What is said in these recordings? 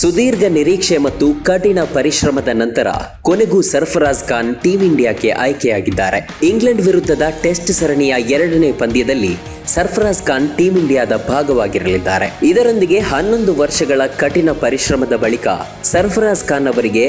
ಸುದೀರ್ಘ ನಿರೀಕ್ಷೆ ಮತ್ತು ಕಠಿಣ ಪರಿಶ್ರಮದ ನಂತರ ಕೊನೆಗೂ ಸರ್ಫರಾಜ್ ಖಾನ್ ಟೀಂ ಇಂಡಿಯಾಕ್ಕೆ ಆಯ್ಕೆಯಾಗಿದ್ದಾರೆ. ಇಂಗ್ಲೆಂಡ್ ವಿರುದ್ಧದ ಟೆಸ್ಟ್ ಸರಣಿಯ ಎರಡನೇ ಪಂದ್ಯದಲ್ಲಿ ಸರ್ಫರಾಜ್ ಖಾನ್ ಟೀಂ ಇಂಡಿಯಾದ ಭಾಗವಾಗಿರಲಿದ್ದಾರೆ. ಇದರೊಂದಿಗೆ ಹನ್ನೊಂದು ವರ್ಷಗಳ ಕಠಿಣ ಪರಿಶ್ರಮದ ಬಳಿಕ ಸರ್ಫರಾಜ್ ಖಾನ್ ಅವರಿಗೆ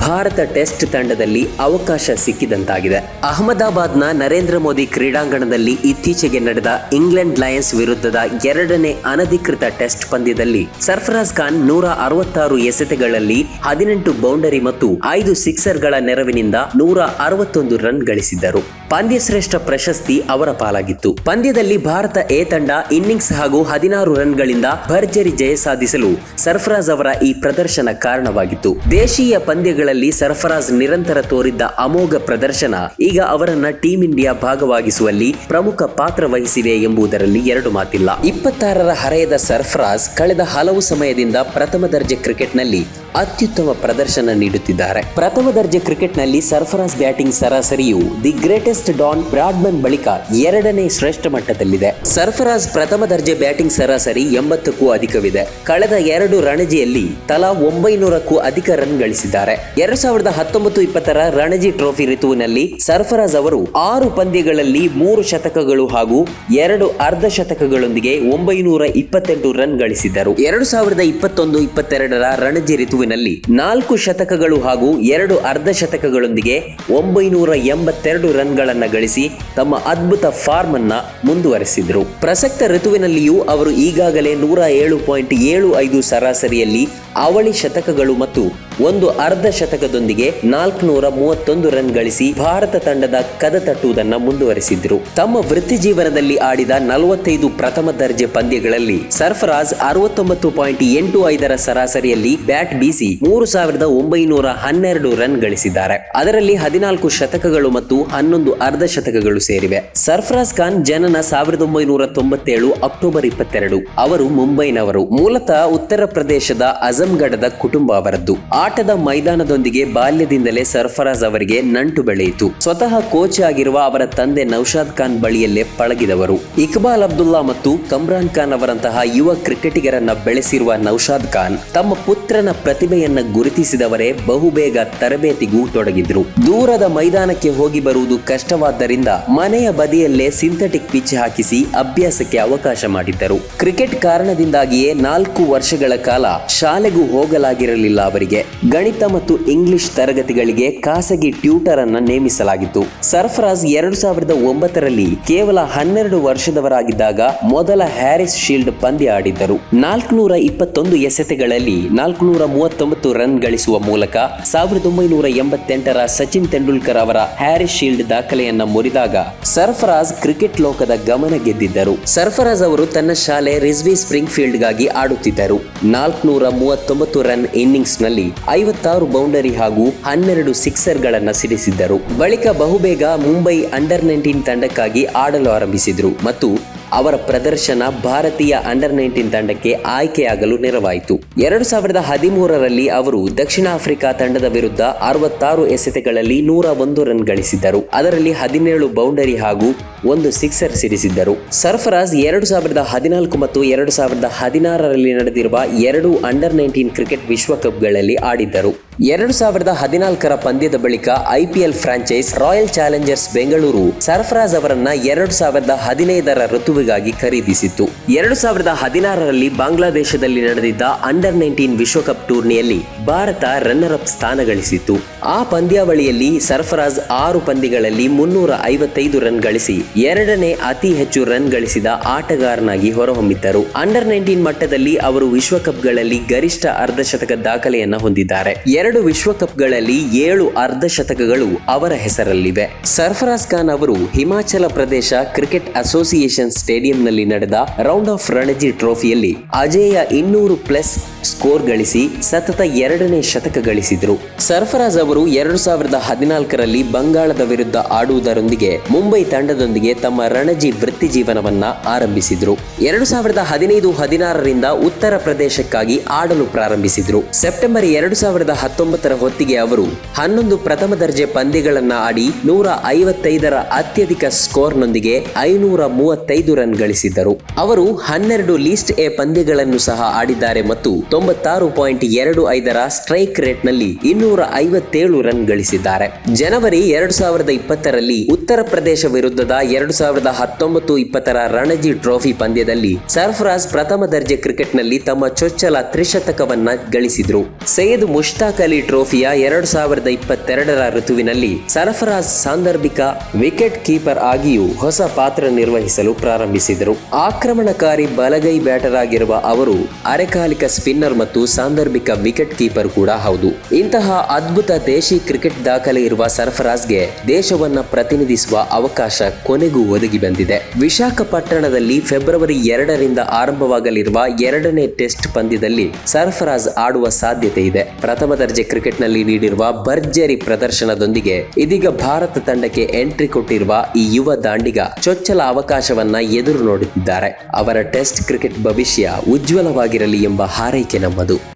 ಭಾರತ ಟೆಸ್ಟ್ ತಂಡದಲ್ಲಿ ಅವಕಾಶ ಸಿಕ್ಕಿದಂತಾಗಿದೆ. ಅಹಮದಾಬಾದ್ನ ನರೇಂದ್ರ ಮೋದಿ ಕ್ರೀಡಾಂಗಣದಲ್ಲಿ ಇತ್ತೀಚೆಗೆ ನಡೆದ ಇಂಗ್ಲೆಂಡ್ ಲಯನ್ಸ್ ವಿರುದ್ಧದ ಎರಡನೇ ಅನಧಿಕೃತ ಟೆಸ್ಟ್ ಪಂದ್ಯದಲ್ಲಿ ಸರ್ಫರಾಜ್ ಖಾನ್ ನೂರ ಅರವತ್ತಾರು ಎಸೆತಗಳಲ್ಲಿ ಹದಿನೆಂಟು ಬೌಂಡರಿ ಮತ್ತು ಐದು ಸಿಕ್ಸರ್ಗಳ ನೆರವಿನಿಂದ ನೂರ ಅರವತ್ತೊಂದು ರನ್ ಗಳಿಸಿದ್ದರು. ಪಂದ್ಯಶ್ರೇಷ್ಠ ಪ್ರಶಸ್ತಿ ಅವರ ಪಾಲಾಗಿತ್ತು. ಪಂದ್ಯದಲ್ಲಿ ಭಾರತ ಎ ತಂಡ ಇನ್ನಿಂಗ್ಸ್ ಹಾಗೂ ಹದಿನಾರು ರನ್ಗಳಿಂದ ಭರ್ಜರಿ ಜಯ ಸಾಧಿಸಲು ಸರ್ಫರಾಜ್ ಅವರ ಈ ಪ್ರದರ್ಶನ ಕಾರಣವಾಗಿತ್ತು. ದೇಶೀಯ ಪಂದ್ಯಗಳಲ್ಲಿ ಸರ್ಫರಾಜ್ ನಿರಂತರ ತೋರಿದ್ದ ಅಮೋಘ ಪ್ರದರ್ಶನ ಈಗ ಅವರನ್ನ ಟೀಂ ಇಂಡಿಯಾ ಭಾಗವಾಗಿಸುವಲ್ಲಿ ಪ್ರಮುಖ ಪಾತ್ರ ವಹಿಸಿವೆ ಎಂಬುದರಲ್ಲಿ ಎರಡು ಮಾತಿಲ್ಲ. ಇಪ್ಪತ್ತಾರರ ಹರೆಯದ ಸರ್ಫರಾಜ್ ಕಳೆದ ಹಲವು ಸಮಯದಿಂದ ಪ್ರಥಮ ದರ್ಜೆ ಕ್ರಿಕೆಟ್ನಲ್ಲಿ ಅತ್ಯುತ್ತಮ ಪ್ರದರ್ಶನ ನೀಡುತ್ತಿದ್ದಾರೆ. ಪ್ರಥಮ ದರ್ಜೆ ಕ್ರಿಕೆಟ್ನಲ್ಲಿ ಸರ್ಫರಾಜ್ ಬ್ಯಾಟಿಂಗ್ ಸರಾಸರಿಯು ದಿ ಗ್ರೇಟೆಸ್ಟ್ ಡಾನ್ ಬ್ರಾಡ್ಮನ್ ಬಳಿಕ ಎರಡನೇ ಶ್ರೇಷ್ಠ ಮಟ್ಟದಲ್ಲಿದೆ. ಸರ್ಫರಾಜ್ ಪ್ರಥಮ ದರ್ಜೆ ಬ್ಯಾಟಿಂಗ್ ಸರಾಸರಿ ಎಂಬತ್ತಕ್ಕೂ ಅಧಿಕವಿದೆ. ಕಳೆದ ಎರಡು ರಣಜಿಯಲ್ಲಿ ತಲಾ ಒಂಬೈನೂರಕ್ಕೂ ಅಧಿಕ ರನ್ ಗಳಿಸಿದ್ದಾರೆ. ಎರಡ್ ಸಾವಿರದ ಹತ್ತೊಂಬತ್ತು ಇಪ್ಪತ್ತರ ರಣಜಿ ಟ್ರೋಫಿ ಋತುವಿನಲ್ಲಿ ಸರ್ಫರಾಜ್ ಅವರು ಆರು ಪಂದ್ಯಗಳಲ್ಲಿ ಮೂರು ಶತಕಗಳು ಹಾಗೂ ಎರಡು ಅರ್ಧ ಶತಕಗಳೊಂದಿಗೆ ಒಂಬೈನೂರ ಇಪ್ಪತ್ತೆಂಟು ರನ್ ಗಳಿಸಿದ್ದರು. ಎರಡು ಸಾವಿರದ ಇಪ್ಪತ್ತೊಂದು ಇಪ್ಪತ್ತೆರಡರ ರಣಜಿ ಋತುವಿನಲ್ಲಿ ನಾಲ್ಕು ಶತಕಗಳು ಹಾಗೂ ಎರಡು ಅರ್ಧ ಶತಕಗಳೊಂದಿಗೆ ಒಂಬೈನೂರ ಎಂಬತ್ತೆರಡು ರನ್ಗಳನ್ನು ಗಳಿಸಿ ತಮ್ಮ ಅದ್ಭುತ ಫಾರ್ಮ್ ಅನ್ನ ಮುಂದುವರೆಸಿದ್ರು. ಪ್ರಸಕ್ತ ಋತುವಿನಲ್ಲಿಯೂ ಅವರು ಈಗಾಗಲೇ ನೂರ ಏಳು ಪಾಯಿಂಟ್ ಏಳು ಐದು ಸರಾಸರಿಯಲ್ಲಿ ಅವಳಿ ಶತಕಗಳು ಮತ್ತು ಒಂದು ಅರ್ಧ ಶತಕದೊಂದಿಗೆ ನಾಲ್ಕುನೂರ ಮೂವತ್ತೊಂದು ರನ್ ಗಳಿಸಿ ಭಾರತ ತಂಡದ ಕದ ತಟ್ಟುವುದನ್ನ ಮುಂದುವರೆಸಿದ್ರು. ತಮ್ಮ ವೃತ್ತಿ ಜೀವನದಲ್ಲಿ ಆಡಿದ ನಲವತ್ತೈದು ಪ್ರಥಮ ದರ್ಜೆ ಪಂದ್ಯಗಳಲ್ಲಿ ಸರ್ಫರಾಜ್ ಅರವತ್ತೊಂಬತ್ತು ಪಾಯಿಂಟ್ ಎಂಟು ಐದರ ಸರಾಸರಿಯಲ್ಲಿ ಬ್ಯಾಟ್ ಬೀಸಿ ಮೂರು ಸಾವಿರದ ಒಂಬೈನೂರ ಹನ್ನೆರಡು ರನ್ ಗಳಿಸಿದ್ದಾರೆ. ಅದರಲ್ಲಿ ಹದಿನಾಲ್ಕು ಶತಕಗಳು ಮತ್ತು ಹನ್ನೊಂದು ಅರ್ಧ ಶತಕಗಳು ಸೇರಿವೆ. ಸರ್ಫರಾಜ್ ಖಾನ್ ಜನನ ಸಾವಿರದ ಒಂಬೈನೂರ ತೊಂಬತ್ತೇಳು ಅಕ್ಟೋಬರ್ ಇಪ್ಪತ್ತೆರಡು. ಅವರು ಮುಂಬೈನವರು. ಮೂಲತಃ ಉತ್ತರ ಪ್ರದೇಶದ ಅಜಂಗಢದ ಕುಟುಂಬ ಅವರದ್ದು. ಆಟದ ಮೈದಾನದೊಂದಿಗೆ ಬಾಲ್ಯದಿಂದಲೇ ಸರ್ಫರಾಜ್ ಅವರಿಗೆ ನಂಟು ಬೆಳೆಯಿತು. ಸ್ವತಃ ಕೋಚ್ ಆಗಿರುವ ಅವರ ತಂದೆ ನೌಶಾದ್ ಖಾನ್ ಬಳಿಯಲ್ಲೇ ಪಳಗಿದವರು. ಇಕ್ಬಾಲ್ ಅಬ್ದುಲ್ಲಾ ಮತ್ತು ಕಮ್ರಾನ್ ಖಾನ್ ಅವರಂತಹ ಯುವ ಕ್ರಿಕೆಟಿಗರನ್ನ ಬೆಳೆಸಿರುವ ನೌಶಾದ್ ಖಾನ್ ತಮ್ಮ ಪುತ್ರನ ಪ್ರತಿಭೆಯನ್ನ ಗುರುತಿಸಿದವರೇ ಬಹುಬೇಗ ತರಬೇತಿಗೂ ತೊಡಗಿದ್ರು. ದೂರದ ಮೈದಾನಕ್ಕೆ ಹೋಗಿ ಬರುವುದು ಕಷ್ಟವಾದ್ದರಿಂದ ಮನೆಯ ಬದಿಯಲ್ಲೇ ಸಿಂಥೆಟಿಕ್ ಪಿಚ್ ಹಾಕಿಸಿ ಅಭ್ಯಾಸಕ್ಕೆ ಅವಕಾಶ ಮಾಡಿದ್ದರು. ಕ್ರಿಕೆಟ್ ಕಾರಣದಿಂದಾಗಿಯೇ ನಾಲ್ಕು ವರ್ಷಗಳ ಕಾಲ ಶಾಲೆಗೂ ಹೋಗಲಾಗಿರಲಿಲ್ಲ ಅವರಿಗೆ. ಗಣಿತ ಮತ್ತು ಇಂಗ್ಲಿಷ್ ತರಗತಿಗಳಿಗೆ ಖಾಸಗಿ ಟ್ಯೂಟರ್ ಅನ್ನ ನೇಮಿಸಲಾಗಿತ್ತು. ಸರ್ಫರಾಜ್ ಎರಡು ಸಾವಿರದ ಒಂಬತ್ತರಲ್ಲಿ ಕೇವಲ ಹನ್ನೆರಡು ವರ್ಷದವರಾಗಿದ್ದಾಗ ಮೊದಲ ಹ್ಯಾರಿಸ್ ಶೀಲ್ಡ್ ಪಂದ್ಯ ಆಡಿದ್ದರು. ನಾಲ್ಕುನೂರ ಇಪ್ಪತ್ತೊಂದು ಎಸೆತಗಳಲ್ಲಿ ನಾಲ್ಕುನೂರ ಮೂವತ್ತೊಂಬತ್ತು ರನ್ ಗಳಿಸುವ ಮೂಲಕ ಸಾವಿರದ ಒಂಬೈನೂರ ಎಂಬತ್ತೆಂಟರ ಸಚಿನ್ ತೆಂಡೂಲ್ಕರ್ ಅವರ ಹ್ಯಾರಿಸ್ ಶೀಲ್ಡ್ ದಾಖಲೆಯನ್ನ ಮುರಿದಾಗ ಸರ್ಫರಾಜ್ ಕ್ರಿಕೆಟ್ ಲೋಕದ ಗಮನ ಗೆದ್ದಿದ್ದರು. ಸರ್ಫರಾಜ್ ಅವರು ತನ್ನ ಶಾಲೆ ರಿಸ್ವಿ ಸ್ಪ್ರಿಂಗ್ ಫೀಲ್ಡ್ಗಾಗಿ ಆಡುತ್ತಿದ್ದರು. ನಾಲ್ಕುನೂರ ಮೂವತ್ತೊಂಬತ್ತು ರನ್ ಇನ್ನಿಂಗ್ಸ್ನಲ್ಲಿ ಐವತ್ತಾರು ಬೌಂಡರಿ ಹಾಗೂ ಹನ್ನೆರಡು ಸಿಕ್ಸರ್ ಗಳನ್ನ ಸಿಡಿಸಿದ್ದರು. ಬಳಿಕ ಬಹುಬೇಗ ಮುಂಬೈ ಅಂಡರ್ ನೈನ್ಟೀನ್ ತಂಡಕ್ಕಾಗಿ ಆಡಲು ಆರಂಭಿಸಿದ್ರು ಮತ್ತು ಅವರ ಪ್ರದರ್ಶನ ಭಾರತೀಯ ಅಂಡರ್ ನೈನ್ಟೀನ್ ತಂಡಕ್ಕೆ ಆಯ್ಕೆಯಾಗಲು ನೆರವಾಯಿತು. ಎರಡು ಸಾವಿರದ ಹದಿಮೂರರಲ್ಲಿ ಅವರು ದಕ್ಷಿಣ ಆಫ್ರಿಕಾ ತಂಡದ ವಿರುದ್ಧ ಅರವತ್ತಾರು ಎಸೆತಗಳಲ್ಲಿ ನೂರ ಒಂದು ರನ್ ಗಳಿಸಿದ್ದರು. ಅದರಲ್ಲಿ ಹದಿನೇಳು ಬೌಂಡರಿ ಹಾಗೂ ಒಂದು ಸಿಕ್ಸರ್ ಸಿಡಿಸಿದ್ದರು. ಸರ್ಫರಾಜ್ ಎರಡು ಸಾವಿರದ ಹದಿನಾಲ್ಕು ಮತ್ತು ಎರಡು ಸಾವಿರದ ಹದಿನಾರರಲ್ಲಿ ನಡೆದಿರುವ ಎರಡು ಅಂಡರ್ ನೈನ್ಟೀನ್ ಕ್ರಿಕೆಟ್ ವಿಶ್ವಕಪ್ಗಳಲ್ಲಿ ಆಡಿದ್ದರು. ಎರಡು ಸಾವಿರದ ಹದಿನಾಲ್ಕರ ಪಂದ್ಯದ ಬಳಿಕ IPL franchise Royal Challengers Bengaluru Sarfaraz ಅವರನ್ನ ಎರಡು ಸಾವಿರದ ಹದಿನೈದರ ಋತುವಿಗಾಗಿ ಖರೀದಿಸಿತ್ತು. ಎರಡು ಸಾವಿರದ ಹದಿನಾರರಲ್ಲಿ ಬಾಂಗ್ಲಾದೇಶದಲ್ಲಿ ನಡೆದಿದ್ದ ಅಂಡರ್ ನೈನ್ಟೀನ್ ವಿಶ್ವಕಪ್ ಟೂರ್ನಿಯಲ್ಲಿ ಭಾರತ ರನ್ನರ್ ಅಪ್ ಸ್ಥಾನ ಗಳಿಸಿತ್ತು ಆ ಪಂದ್ಯಾವಳಿಯಲ್ಲಿ ಸರ್ಫರಾಜ್ ಆರು ಪಂದ್ಯಗಳಲ್ಲಿ ಮುನ್ನೂರ ಐವತ್ತೈದು ರನ್ ಗಳಿಸಿ ಎರಡನೇ ಅತಿ ಹೆಚ್ಚು ರನ್ ಗಳಿಸಿದ ಆಟಗಾರನಾಗಿ ಹೊರಹೊಮ್ಮಿದ್ದರು. ಅಂಡರ್ ನೈನ್ಟೀನ್ ಮಟ್ಟದಲ್ಲಿ ಅವರು ವಿಶ್ವಕಪ್ಗಳಲ್ಲಿ ಗರಿಷ್ಠ ಅರ್ಧಶತಕ ದಾಖಲೆಯನ್ನು ಹೊಂದಿದ್ದಾರೆ. ಎರಡು ವಿಶ್ವಕಪ್ಗಳಲ್ಲಿ ಏಳು ಅರ್ಧಶತಕಗಳು ಅವರ ಹೆಸರಲ್ಲಿವೆ. ಸರ್ಫರಾಜ್ ಖಾನ್ ಅವರು ಹಿಮಾಚಲ ಪ್ರದೇಶ ಕ್ರಿಕೆಟ್ ಅಸೋಸಿಯೇಷನ್ ಸ್ಟೇಡಿಯಂನಲ್ಲಿ ನಡೆದ ರೌಂಡ್ ಆಫ್ ರಣಜಿ ಟ್ರೋಫಿಯಲ್ಲಿ ಅಜೇಯ ಇನ್ನೂರು ಪ್ಲಸ್ ಸ್ಕೋರ್ ಗಳಿಸಿ ಸತತ ಎರಡನೇ ಶತಕ ಗಳಿಸಿದರು. ಸರ್ಫರಾಜ್ ಅವರು ಎರಡು ಸಾವಿರದ ಹದಿನಾಲ್ಕರಲ್ಲಿ ಬಂಗಾಳದ ವಿರುದ್ಧ ಆಡುವುದರೊಂದಿಗೆ ಮುಂಬೈ ತಂಡದೊಂದಿಗೆ ತಮ್ಮ ರಣಜಿ ವೃತ್ತಿ ಜೀವನವನ್ನ ಆರಂಭಿಸಿದ್ರು. ಎರಡು ಸಾವಿರದ ಹದಿನೈದು ಹದಿನಾರರಿಂದ ಉತ್ತರ ಪ್ರದೇಶಕ್ಕಾಗಿ ಆಡಲು ಪ್ರಾರಂಭಿಸಿದ್ರು. ಸೆಪ್ಟೆಂಬರ್ ಎರಡು ಸಾವಿರದ ಹತ್ತೊಂಬತ್ತರ ಹೊತ್ತಿಗೆ ಅವರು ಹನ್ನೊಂದು ಪ್ರಥಮ ದರ್ಜೆ ಪಂದ್ಯಗಳನ್ನ ಆಡಿ ನೂರ ಐವತ್ತೈದರ ಅತ್ಯಧಿಕ ಸ್ಕೋರ್ನೊಂದಿಗೆ ಐನೂರ ಮೂವತ್ತೈದು ರನ್ ಗಳಿಸಿದ್ದರು. ಅವರು ಹನ್ನೆರಡು ಲೀಸ್ಟ್ ಎ ಪಂದ್ಯಗಳನ್ನು ಸಹ ಆಡಿದ್ದಾರೆ ಮತ್ತು ತೊಂಬತ್ತಾರು ಪಾಯಿಂಟ್ ಎರಡು ಐದರ ಸ್ಟ್ರೈಕ್ ರೇಟ್ನಲ್ಲಿ ಇನ್ನೂರ ಐವತ್ತೇಳು ರನ್ ಗಳಿಸಿದ್ದಾರೆ. ಜನವರಿ ಎರಡು ಸಾವಿರದ ಇಪ್ಪತ್ತರಲ್ಲಿ ಉತ್ತರ ಪ್ರದೇಶ ವಿರುದ್ಧದ ಎರಡು ಸಾವಿರದ ಹತ್ತೊಂಬತ್ತು ಇಪ್ಪತ್ತರ ರಣಜಿ ಟ್ರೋಫಿ ಪಂದ್ಯದಲ್ಲಿ ಸರ್ಫರಾಜ್ ಪ್ರಥಮ ದರ್ಜೆ ಕ್ರಿಕೆಟ್ನಲ್ಲಿ ತಮ್ಮ ಚೊಚ್ಚಲ ತ್ರಿಶತಕವನ್ನ ಗಳಿಸಿದ್ರು. ಸೈಯದ್ ಮುಷ್ತಾಕ್ ಅಲಿ ಟ್ರೋಫಿಯ ಎರಡು ಸಾವಿರದ ಇಪ್ಪತ್ತೆರಡರ ಋತುವಿನಲ್ಲಿ ಸರ್ಫರಾಜ್ ಸಾಂದರ್ಭಿಕ ವಿಕೆಟ್ ಕೀಪರ್ ಆಗಿಯೂ ಹೊಸ ಪಾತ್ರ ನಿರ್ವಹಿಸಲು ಪ್ರಾರಂಭಿಸಿದರು. ಆಕ್ರಮಣಕಾರಿ ಬಲಗೈ ಬ್ಯಾಟರ್ ಆಗಿರುವ ಅವರು ಅರೆಕಾಲಿಕ ಸ್ಪಿನ್ನರ್ ಮತ್ತು ಸಾಂದರ್ಭಿಕ ವಿಕೆಟ್ ಕೀಪರ್ ಕೂಡ ಹೌದು. ಇಂತಹ ಅದ್ಭುತ ದೇಶಿ ಕ್ರಿಕೆಟ್ ದಾಖಲೆ ಇರುವ ಸರ್ಫರಾಜ್ಗೆ ದೇಶವನ್ನ ಪ್ರತಿನಿಧಿಸುವ ಅವಕಾಶ ಕೊನೆಗೂ ಒದಗಿ ಬಂದಿದೆ. ವಿಶಾಖಪಟ್ಟಣದಲ್ಲಿ ಫೆಬ್ರವರಿ ಎರಡರಿಂದ ಆರಂಭವಾಗಲಿರುವ ಎರಡನೇ ಟೆಸ್ಟ್ ಪಂದ್ಯದಲ್ಲಿ ಸರ್ಫರಾಜ್ ಆಡುವ ಸಾಧ್ಯತೆ ಇದೆ. ಪ್ರಥಮ ದರ್ಜೆ ಕ್ರಿಕೆಟ್ನಲ್ಲಿ ನೀಡಿರುವ ಭರ್ಜರಿ ಪ್ರದರ್ಶನದೊಂದಿಗೆ ಇದೀಗ ಭಾರತ ತಂಡಕ್ಕೆ ಎಂಟ್ರಿ ಕೊಟ್ಟಿರುವ ಈ ಯುವ ದಾಂಡಿಗ ಚೊಚ್ಚಲ ಅವಕಾಶವನ್ನ ಎದುರು ನೋಡುತ್ತಿದ್ದಾರೆ. ಅವರ ಟೆಸ್ಟ್ ಕ್ರಿಕೆಟ್ ಭವಿಷ್ಯ ಉಜ್ವಲವಾಗಿರಲಿ ಎಂಬ ಹಾರೈಕೆ ನಮ್ಮದು.